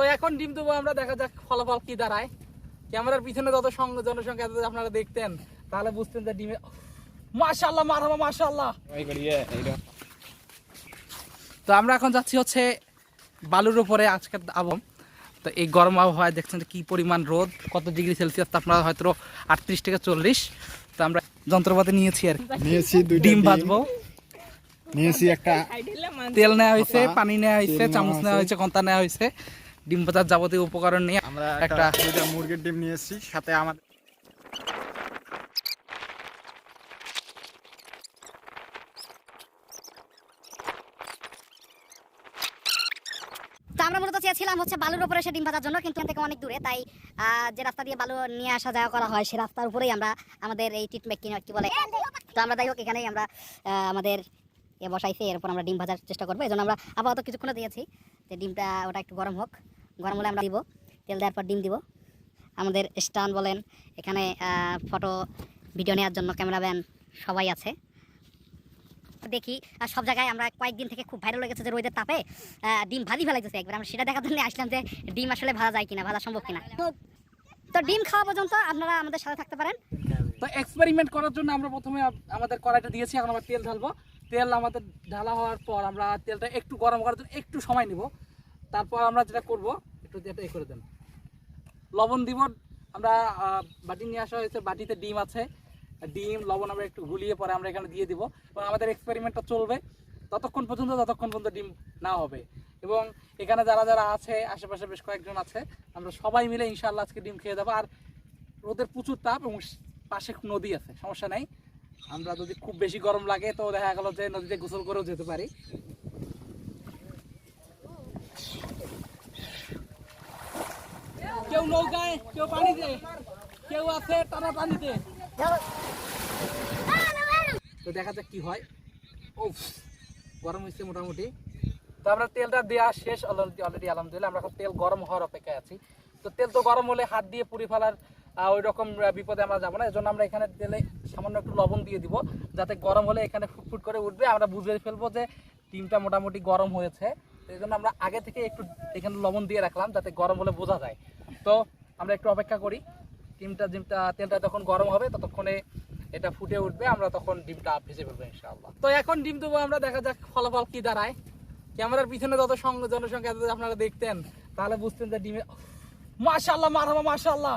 তো এখন ডিম দেবো আমরা দেখা যাক ফলাফল কি দাঁড়ায়। ক্যামেরার পিছনে যত সঙ্গ জনসংখ্যা যদি আপনারা দেখতেন তাহলে বুঝতেন যে ডিমে মাশাল্লাহ মারহাবা মাশাল্লাহ তো আমরা এখন যাচ্ছি হচ্ছে বালুর উপরে আজকের আবম। তো এই গরম আবহাওয়ায় দেখছেন কি পরিমাণ রোদ কত ডিগ্রি সেলসিয়াস তাপমাত্রা হয়তো আটত্রিশ থেকে চল্লিশ। তো আমরা যন্ত্রপাতি নিয়েছি আর কি। নিয়েছি ডিম ভাজবো। নিয়েছি একটা তেল নেওয়া হয়েছে পানি নেওয়া হয়েছে চামচ নেওয়া হয়েছে। হয়েছে কন্তা নেওয়া হয়েছে। ডিম ভাজার যাবতীয় উপকরণ নিয়ে আমরা একটা মুরগির ডিম নিয়েছি সাথে আমাদের তো আমরা মূলত চেয়েছিলাম হচ্ছে বালুর উপরে ডিম ভাজার জন্য কিন্তু এখান থেকে অনেক দূরে তাই আহ, যে রাস্তা দিয়ে বালু নিয়ে আসা যাওয়া করা হয় সেই রাস্তার উপরেই আমরা আমাদের এই ট্রিটমেন্ট কিনে কি বলে। তো আমরা যাই হোক এখানেই আমরা আহ, আমাদের এ বসাইছি এরপর আমরা ডিম ভাজার চেষ্টা করব। এই জন্য আমরা আপাতত কিছুক্ষণ দিয়েছি। যে ডিমটা ওটা একটু গরম হোক, গরম হলে আমরা দিব, তেল দেওয়ার পর ডিম দিব। আমাদের স্টান বলেন, এখানে ফটো, ভিডিও নেওয়ার জন্য ক্যামেরাম্যান সবাই আছে। দেখি, আর সব জায়গায় আমরা কয়েকদিন থেকে খুব ভাইরাল হয়ে গেছে যে রোদের তাপে ডিম ভাজি ফেলাইতেছে একবার। আমরা সেটা দেখার জন্য আসলাম যে ডিম আসলে ভাজা যায় কিনা, ভাজা সম্ভব কিনা। তো ডিম খাওয়া পর্যন্ত আপনারা আমাদের সাথে থাকতে পারেন। তো এক্সপেরিমেন্ট করার জন্য আমরা প্রথমে আমাদের কড়াইটা দিয়েছি, এখন আমরা তেল ঢালবো। তেল আমাদের ঢালা হওয়ার পর আমরা তেলটা একটু গরম করার জন্য একটু সময় নিব। তারপর আমরা যেটা করব, একটু যেটা করে দেন। লবণ দিব, আমরা বাটি নিয়ে আসা হয়েছে, বাটিতে ডিম আছে। ডিম, লবণ আমরা একটু গুলিয়ে পরে আমরা এখানে দিয়ে দিব। এবং আমাদের এক্সপেরিমেন্টটা চলবে ততক্ষণ পর্যন্ত ততক্ষণ পর্যন্ত ডিম না হবে। এবং এখানে যারা যারা আছে, আশেপাশে বেশ কয়েকজন আছে, আমরা সবাই মিলে ইনশাল্লাহ আজকে ডিম খেয়ে দেবো আর রোদের প্রচুর তাপ এবং পাশে নদী আছে, সমস্যা নাই। আমরা যদি খুব বেশি গরম লাগে, তো দেখা গেল যে নদীতে গোসল করেও যেতে পারি। কেউ নৌকায়, কেউ পানিতে, কেউ আছে টানা পানিতে। তো দেখা যাক কি হয়। ও গরম হয়েছে মোটামুটি। তো আমরা তেলটা দেওয়া শেষ অলরেডি অলরেডি আলহামদুলিল্লাহ, আমরা এখন তেল গরম হওয়ার অপেক্ষায় আছি। তো তেল তো গরম হলে হাত দিয়ে পুড়ি ফেলার ওই রকম বিপদে আমরা যাব না। এজন্য আমরা এখানে তেলে সামান্য একটু লবণ দিয়ে দিব, যাতে গরম হলে এখানে ফুটফুট করে উঠবে। আমরা বুঝে ফেলব যে ডিমটা মোটামুটি গরম হয়েছে। এই জন্য আমরা আগে থেকে একটু এখানে লবণ দিয়ে রাখলাম, যাতে গরম হলে বোঝা যায়। তো আমরা একটু অপেক্ষা করি। ডিমটা ডিমটা তেলটা যখন গরম হবে, ততক্ষণে এটা ফুটে উঠবে। আমরা তখন ডিমটা ভেজে ফেলব, ইনশাআল্লাহ। তো এখন ডিম দেবো আমরা, দেখা যাক ফলাফল কি দাঁড়ায়। ক্যামেরার পিছনে যত জনসংখ্যা আপনারা দেখতেন, তাহলে বুঝতেন যে ডিমে মাশাল্লাহ মারহাবা মাশাল্লাহ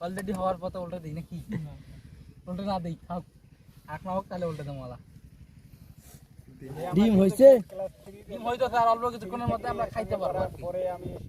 অলরেডি হওয়ার পথে উল্টে দিই নাকি? উল্টে না দিই থাক। এক না হোক তাহলে উল্টে দেবো ডিম হইছে ডিম হয়তো স্যার অল্প কিছুক্ষণের মধ্যে আমরা খাইতে পারব পরে আমি